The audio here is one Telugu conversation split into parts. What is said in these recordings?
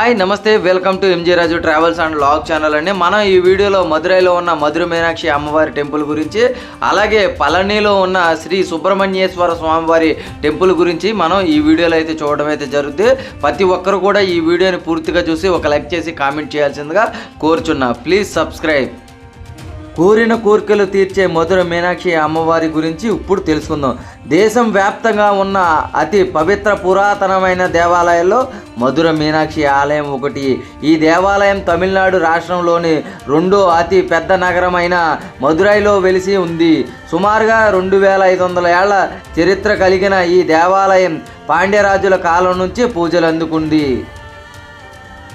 హాయ్ నమస్తే welcome to MJ Raju travels and vlog channel అండి. మనం ఈ వీడియోలో మధురైలో ఉన్న మధుర మీనాక్షి అమ్మవారి టెంపుల్ గురించి అలాగే పళనిలో ఉన్న శ్రీ సుబ్రహ్మణ్యేశ్వర స్వామివారి టెంపుల్ గురించి మనం ఈ వీడియోలో అయితే చూడడం అయితే జరుగుతుంది ప్రతి ఒక్కరు కూడా ఈ వీడియోని పూర్తిగా చూసి ఒక లైక్ చేసి కామెంట్ చేయాల్సిందిగా కోరుచున్నా. Please subscribe. కోరిన కోరికలు తీర్చే మధుర మీనాక్షి అమ్మవారి గురించి ఇప్పుడు తెలుసుకుందాం. దేశం వ్యాప్తంగా ఉన్న అతి పవిత్ర పురాతనమైన దేవాలయాల్లో మధుర మీనాక్షి ఆలయం ఒకటి. ఈ దేవాలయం తమిళనాడు రాష్ట్రంలోని రెండో అతి పెద్ద నగరమైన మధురైలో వెలిసి ఉంది. సుమారుగా రెండు వేల ఐదు వందల ఏళ్ళ చరిత్ర కలిగిన ఈ దేవాలయం పాండ్యరాజుల కాలం నుంచి పూజలు అందుకుంది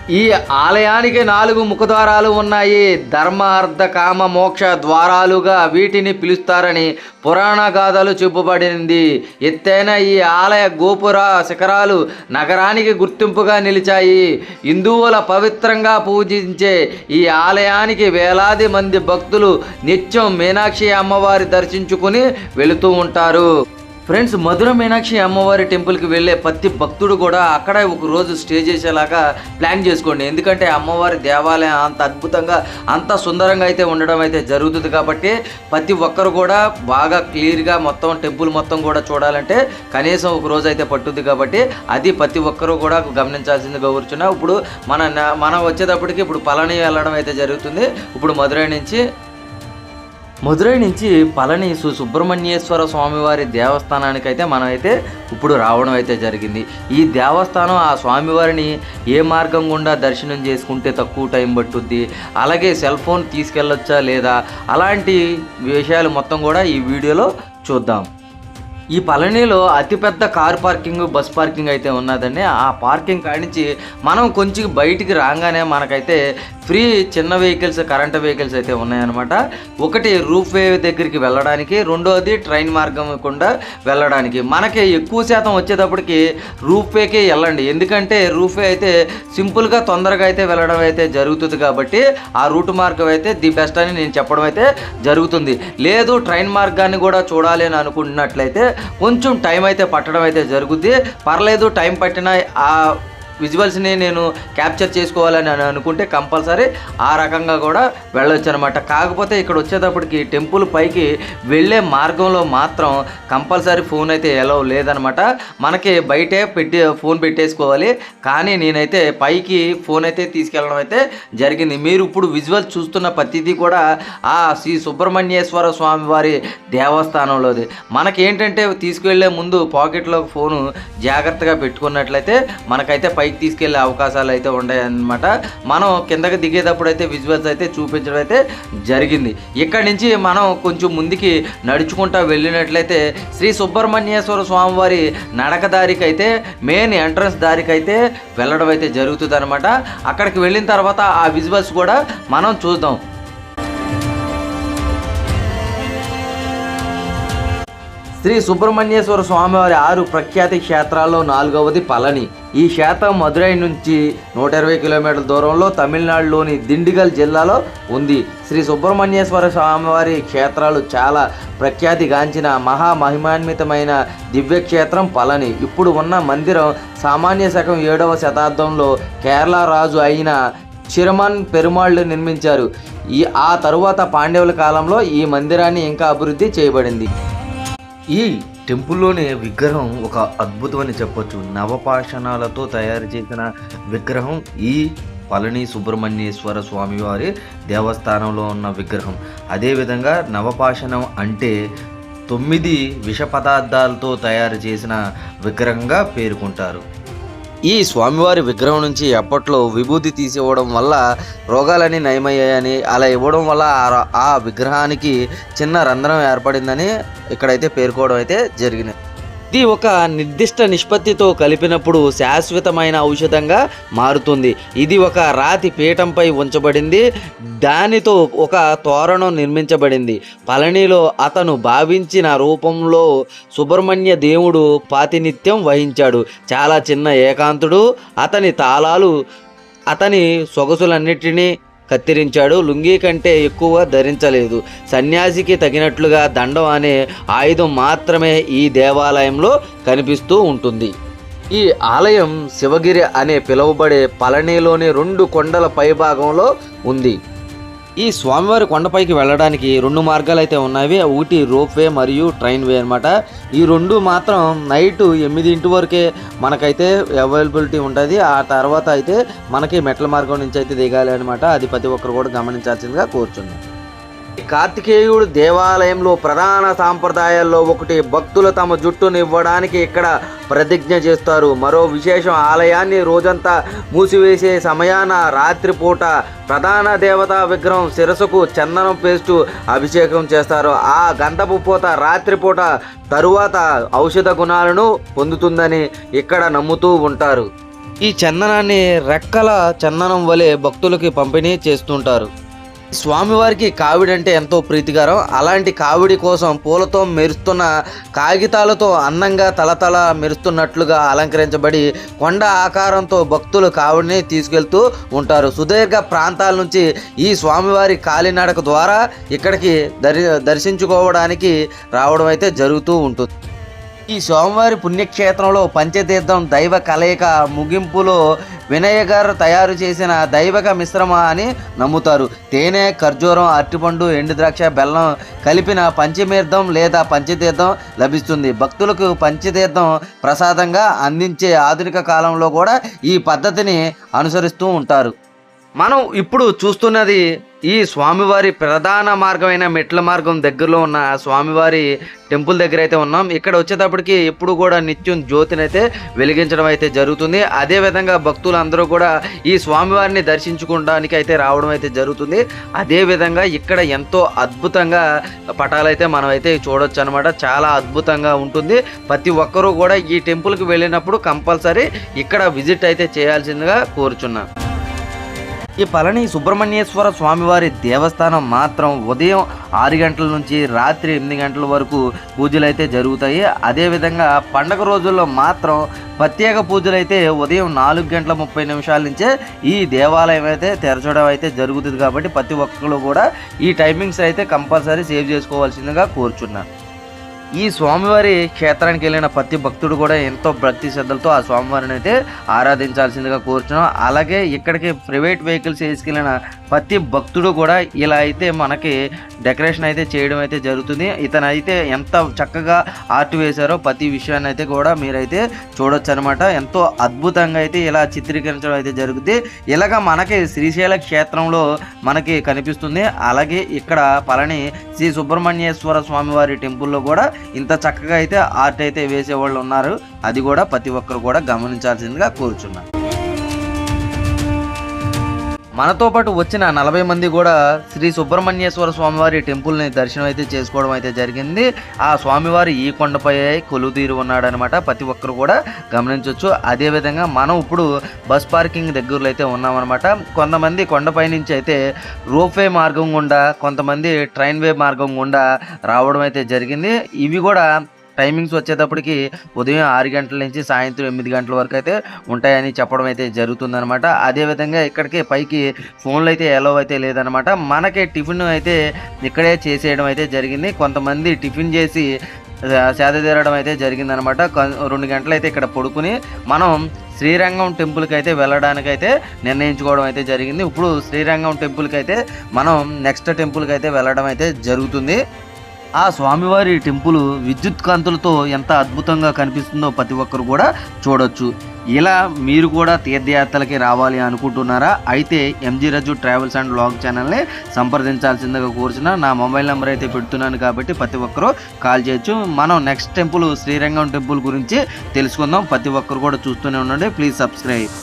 ఈ ఆలయానికి నాలుగు ముఖద్వారాలు ఉన్నాయి. ధర్మ అర్ధ కామ మోక్ష ద్వారాలుగా వీటిని పిలుస్తారని పురాణ గాథలు చెప్పబడింది ఎత్తైన ఈ ఆలయ గోపుర శిఖరాలు నగరానికి గుర్తింపుగా నిలిచాయి. హిందువుల పవిత్రంగా పూజించే ఈ ఆలయానికి వేలాది మంది భక్తులు నిత్యం మీనాక్షి అమ్మవారి దర్శించుకుని వెళుతూ ఉంటారు. ఫ్రెండ్స్ మధుర మీనాక్షి అమ్మవారి టెంపుల్కి వెళ్ళే ప్రతి భక్తుడు కూడా అక్కడ ఒక రోజు స్టే చేసేలాగా ప్లాన్ చేసుకోండి. ఎందుకంటే అమ్మవారి దేవాలయం అంత అద్భుతంగా అంత సుందరంగా అయితే ఉండడం అయితే జరుగుతుంది కాబట్టి ప్రతి ఒక్కరు కూడా బాగా క్లియర్గా మొత్తం టెంపుల్ మొత్తం కూడా చూడాలంటే కనీసం ఒక రోజు అయితే పట్టుద్ది కాబట్టి అది ప్రతి ఒక్కరూ కూడా గమనించాల్సిందిగా కూర్చున్నా ఇప్పుడు మన మనం వచ్చేటప్పటికి ఇప్పుడు పళని వెళ్ళడం అయితే జరుగుతుంది. ఇప్పుడు మధురై నుంచి మదురై నుంచి పళని సు సుబ్రహ్మణ్యేశ్వర స్వామివారి దేవస్థానానికి అయితే మనమైతే ఇప్పుడు రావడం అయితే జరిగింది. ఈ దేవస్థానం ఆ స్వామివారిని ఏ మార్గం గుండా దర్శనం చేసుకుంటే తక్కువ టైం పట్టుద్ది? అలాగే సెల్ ఫోన్ తీసుకెళ్ళొచ్చా లేదా? అలాంటి విషయాలు మొత్తం కూడా ఈ వీడియోలో చూద్దాం. ఈ పళనిలో అతిపెద్ద కార్ పార్కింగ్ బస్ పార్కింగ్ అయితే ఉన్నదండి. ఆ పార్కింగ్ కాడించి మనం కొంచెం బయటికి రాగానే మనకైతే ఫ్రీ చిన్న వెహికల్స్ కరెంట్ వెహికల్స్ అయితే ఉన్నాయన్నమాట. ఒకటి రూఫ్ వే దగ్గరికి వెళ్ళడానికి రెండోది ట్రైన్ మార్గం గుండా వెళ్ళడానికి. మనకి ఎక్కువ శాతం వచ్చేటప్పటికి రూఫ్ వేకే వెళ్ళండి. ఎందుకంటే రూఫ్ వే అయితే సింపుల్గా తొందరగా అయితే వెళ్ళడం అయితే జరుగుతుంది కాబట్టి ఆ రూట్ మార్గం అయితే ది బెస్ట్ అని నేను చెప్పడం అయితే జరుగుతుంది. లేదు ట్రైన్ మార్గాన్ని కూడా చూడాలి అని అనుకుంటున్నట్లయితే కొంచెం టైం అయితే పట్టడం అయితే జరుగుద్ది. పర్లేదు టైం పట్టిన ఆ విజువల్స్ని నేను క్యాప్చర్ చేసుకోవాలని అనుకుంటే కంపల్సరీ ఆ రకంగా కూడా వెళ్ళొచ్చు అనమాట కాకపోతే ఇక్కడ వచ్చేటప్పటికి టెంపుల్ పైకి వెళ్ళే మార్గంలో మాత్రం కంపల్సరీ ఫోన్ అయితే ఎలా లేదనమాట. మనకి బయటే పెట్టి ఫోన్ పెట్టేసుకోవాలి. కానీ నేనైతే పైకి ఫోన్ అయితే తీసుకెళ్ళడం అయితే జరిగింది. మీరు ఇప్పుడు విజువల్స్ చూస్తున్న ప్రతిదీ కూడా ఆ శ్రీ సుబ్రహ్మణ్యేశ్వర స్వామి వారి దేవస్థానంలోది. మనకేంటంటే తీసుకువెళ్ళే ముందు పాకెట్లో ఫోను జాగ్రత్తగా పెట్టుకున్నట్లయితే మనకైతే పైకి తీసుకెళ్ళే అవకాశాలు అయితే ఉన్నాయన్నమాట. మనం కిందకి దిగేటప్పుడు అయితే విజువల్స్ అయితే చూపించడం అయితే జరిగింది. ఇక్కడి నుంచి మనం కొంచెం ముందుకి నడుచుకుంటా వెళ్ళినట్లయితే శ్రీ సుబ్రహ్మణ్యేశ్వర స్వామివారి నడక దారికి అయితే మెయిన్ ఎంట్రన్స్ దారికి అయితే వెళ్ళడం అయితే జరుగుతుంది అనమాట అక్కడికి వెళ్ళిన తర్వాత ఆ విజువల్స్ కూడా మనం చూద్దాం. శ్రీ సుబ్రహ్మణ్యేశ్వర స్వామివారి ఆరు ప్రఖ్యాతి క్షేత్రాల్లో నాలుగవది పళని. ఈ శాతం మదురై నుంచి నూట ఇరవై కిలోమీటర్ల దూరంలో తమిళనాడులోని దిండిగల్ జిల్లాలో ఉంది. శ్రీ సుబ్రహ్మణ్యేశ్వర స్వామివారి క్షేత్రాలు చాలా ప్రఖ్యాతిగాంచిన మహామహిమాన్వితమైన దివ్యక్షేత్రం పళని. ఇప్పుడు ఉన్న మందిరం సామాన్య శకం ఏడవ శతాబ్దంలో కేరళ రాజు అయిన చిరమన్ పెరుమాళ్ళు నిర్మించారు. ఈ ఆ తరువాత పాండవుల కాలంలో ఈ మందిరాన్ని ఇంకా అభివృద్ధి చేయబడింది. ఈ టెంపుల్లోని విగ్రహం ఒక అద్భుతం అని చెప్పొచ్చు. నవపాషణాలతో తయారు చేసిన విగ్రహం ఈ పళని సుబ్రహ్మణ్యేశ్వర స్వామివారి దేవస్థానంలో ఉన్న విగ్రహం. అదేవిధంగా నవపాషణం అంటే తొమ్మిది విష పదార్థాలతో తయారు చేసిన విగ్రహంగా పేర్కొంటారు. ఈ స్వామివారి విగ్రహం నుంచి అప్పట్లో విభూతి తీసివ్వడం వల్ల రోగాలన్నీ నయమయ్యాయని అలా ఇవ్వడం వల్ల ఆ- ఆ విగ్రహానికి చిన్న రంధ్రం ఏర్పడిందని ఇక్కడైతే పేర్కోవడం అయితే జరిగింది. ఇది ఒక నిర్దిష్ట నిష్పత్తితో కలిపినప్పుడు శాశ్వతమైన ఔషధంగా మారుతుంది. ఇది ఒక రాతి పీఠంపై ఉంచబడింది. దానితో ఒక తోరణం నిర్మించబడింది. పళనిలో అతను భావించిన రూపంలో సుబ్రహ్మణ్య దేవుడు పాతినిత్యం వహించాడు. చాలా చిన్న ఏకాంతుడు. అతని తాళాలు అతని సొగసులన్నిటినీ కత్తిరించాడు. లుంగీ కంటే ఎక్కువ ధరించలేదు. సన్యాసికి తగినట్లుగా దండం అనే ఆయుధం మాత్రమే ఈ దేవాలయంలో కనిపిస్తూ ఉంటుంది. ఈ ఆలయం శివగిరి అనే పిలువబడే పళనిలోని రెండు కొండల పైభాగంలో ఉంది. ఈ స్వామివారి కొండపైకి వెళ్ళడానికి రెండు మార్గాలు అయితే ఉన్నాయి ఒకటి రోప్ వే మరియు ట్రైన్ వే అనమాట ఈ రెండు మాత్రం నైట్ ఎనిమిదింటి వరకే మనకైతే అవైలబిలిటీ ఉంటుంది. ఆ తర్వాత అయితే మనకి మెట్ల మార్గం నుంచి అయితే దిగాలి అనమాట అది ప్రతి ఒక్కరు కూడా గమనించాల్సిందిగా కోరుచున్నాం. కార్తికేయుడు దేవాలయంలో ప్రధాన సాంప్రదాయాల్లో ఒకటి. భక్తులు తమ జుట్టును ఇవ్వడానికి ఇక్కడ ప్రతిజ్ఞ చేస్తారు. మరో విశేషం ఆలయాన్ని రోజంతా మూసివేసే సమయాన రాత్రిపూట ప్రధాన దేవతా విగ్రహం శిరసుకు చందనం పేస్టు అభిషేకం చేస్తారు. ఆ గంధపు పూత రాత్రిపూట తరువాత ఔషధ గుణాలను పొందుతుందని ఇక్కడ నమ్ముతూ ఉంటారు. ఈ చందనాన్ని రెక్కల చందనం వలె భక్తులకి పంపిణీ చేస్తుంటారు. స్వామివారికి కావిడి అంటే ఎంతో ప్రీతికరం. అలాంటి కావిడి కోసం పూలతో మెరుస్తున్న కాగితాలతో అందంగా తలతల మెరుస్తున్నట్లుగా అలంకరించబడి కొండ ఆకారంతో భక్తులు కావిడిని తీసుకెళ్తూ ఉంటారు. సుదీర్ఘ ప్రాంతాల నుంచి ఈ స్వామివారి కాలినడక ద్వారా ఇక్కడికి దరి దర్శించుకోవడానికి రావడం అయితే జరుగుతూ ఉంటుంది. ఈ స్వామివారి పుణ్యక్షేత్రంలో పంచతీర్థం దైవ కలయిక ముగింపులో వినయ గారు తయారు చేసిన దైవక మిశ్రమ అని నమ్ముతారు. తేనె ఖర్జూరం అరటిపండు ఎండుద్రాక్ష బెల్లం కలిపిన పంచమీర్థం లేదా పంచతీర్థం లభిస్తుంది. భక్తులకు పంచతీర్థం ప్రసాదంగా అందించే ఆధునిక కాలంలో కూడా ఈ పద్ధతిని అనుసరిస్తూ ఉంటారు. మనం ఇప్పుడు చూస్తున్నది ఈ స్వామివారి ప్రధాన మార్గమైన మెట్ల మార్గం దగ్గరలో ఉన్న స్వామివారి టెంపుల్ దగ్గర అయితే ఉన్నాం. ఇక్కడ వచ్చేటప్పటికి ఎప్పుడు కూడా నిత్యం జ్యోతిని అయితే వెలిగించడం అయితే జరుగుతుంది. అదే విధంగా భక్తులు అందరూ కూడా ఈ స్వామివారిని దర్శించుకోవడానికి అయితే రావడం అయితే జరుగుతుంది. అదే విధంగా ఇక్కడ ఎంతో అద్భుతంగా పటాలైతే మనం అయితే చూడొచ్చు అనమాట చాలా అద్భుతంగా ఉంటుంది. ప్రతి ఒక్కరూ కూడా ఈ టెంపుల్కి వెళ్ళినప్పుడు కంపల్సరీ ఇక్కడ విజిట్ అయితే చేయాల్సిందిగా కోరుచున్నాను. ఈ పళని సుబ్రహ్మణ్యేశ్వర స్వామివారి దేవస్థానం మాత్రం ఉదయం ఆరు గంటల నుంచి రాత్రి ఎనిమిది గంటల వరకు పూజలు అయితే జరుగుతాయి అదేవిధంగా పండగ రోజుల్లో మాత్రం ప్రత్యేక పూజలు అయితే ఉదయం నాలుగు గంటల ముప్పై నిమిషాల నుంచే ఈ దేవాలయం అయితే తెరచడం అయితే జరుగుతుంది కాబట్టి ప్రతి ఒక్కరు కూడా ఈ టైమింగ్స్ అయితే కంపల్సరీ సేవ్ చేసుకోవాల్సిందిగా కోరుచున్నాను. ఈ స్వామివారి క్షేత్రానికి వెళ్ళిన ప్రతి భక్తుడు కూడా ఎంతో భక్తి శ్రద్ధలతో ఆ స్వామివారిని అయితే ఆరాధించాల్సిందిగా కోరుచున్నాం. అలాగే ఇక్కడికి ప్రైవేట్ వెహికల్స్ వేసుకెళ్ళిన ప్రతి భక్తుడు కూడా ఇలా అయితే మనకి డెకరేషన్ అయితే చేయడం అయితే జరుగుతుంది. ఇతను అయితే ఎంత చక్కగా ఆర్ట్ వేశారో ప్రతి విషయాన్ని అయితే కూడా మీరైతే చూడొచ్చు అనమాట ఎంతో అద్భుతంగా అయితే ఇలా చిత్రీకరించడం అయితే జరుగుతుంది ఇలాగ మనకి శ్రీశైల క్షేత్రంలో మనకి కనిపిస్తుంది. అలాగే ఇక్కడ పళని శ్రీ సుబ్రహ్మణ్యేశ్వర స్వామివారి టెంపుల్లో కూడా ఇంత చక్కగా అయితే ఆర్ట్ అయితే వేసేవాళ్ళు ఉన్నారు. అది కూడా ప్రతి ఒక్కరు కూడా గమనించాల్సిందిగా కోరుచున్నాను. మనతో పాటు వచ్చిన నలభై మంది కూడా శ్రీ సుబ్రహ్మణ్యేశ్వర స్వామివారి టెంపుల్ని దర్శనం అయితే చేసుకోవడం అయితే జరిగింది. ఆ స్వామివారి ఈ కొండపై కొలుతీరు ఉన్నాడనమాట. ప్రతి ఒక్కరు కూడా గమనించవచ్చు అదేవిధంగా మనం ఇప్పుడు బస్ పార్కింగ్ దగ్గరలో అయితే ఉన్నామన్నమాట కొంతమంది కొండపై నుంచి అయితే రోప్వే మార్గం గుండా కొంతమంది ట్రైన్ వే మార్గం గుండా రావడం అయితే జరిగింది. ఇవి కూడా టైమింగ్స్ వచ్చేటప్పటికి ఉదయం ఆరు గంటల నుంచి సాయంత్రం ఎనిమిది గంటల వరకు అయితే ఉంటాయని చెప్పడం అయితే జరుగుతుందనమాట అదేవిధంగా ఇక్కడికి పైకి ఫోన్లు అయితే ఎలో అయితే లేదనమాట మనకి టిఫిన్ అయితే ఇక్కడే చేసేయడం అయితే జరిగింది. కొంతమంది టిఫిన్ చేసి సేద తీరడం అయితే జరిగిందనమాట రెండు గంటలు అయితే ఇక్కడ పడుకుని మనం శ్రీరంగం టెంపుల్కి అయితే వెళ్ళడానికి అయితే నిర్ణయించుకోవడం అయితే జరిగింది. ఇప్పుడు శ్రీరంగం టెంపుల్కి అయితే మనం నెక్స్ట్ టెంపుల్కి అయితే వెళ్ళడం అయితే జరుగుతుంది. ఆ స్వామివారి టెంపుల్ విద్యుత్ కాంతులతో ఎంత అద్భుతంగా కనిపిస్తుందో ప్రతి ఒక్కరు కూడా చూడొచ్చు. ఇలా మీరు కూడా తీర్థయాత్రలకి రావాలి అనుకుంటున్నారా? అయితే MG Raju travels and blog ఛానల్ని సంప్రదించాల్సిందిగా కోరుచున్న. నా మొబైల్ నెంబర్ అయితే పెడుతున్నాను కాబట్టి ప్రతి ఒక్కరూ కాల్ చేయొచ్చు. మనం నెక్స్ట్ టెంపుల్ శ్రీరంగం టెంపుల్ గురించి తెలుసుకుందాం. ప్రతి ఒక్కరు కూడా చూస్తూనే ఉండండి. Please subscribe.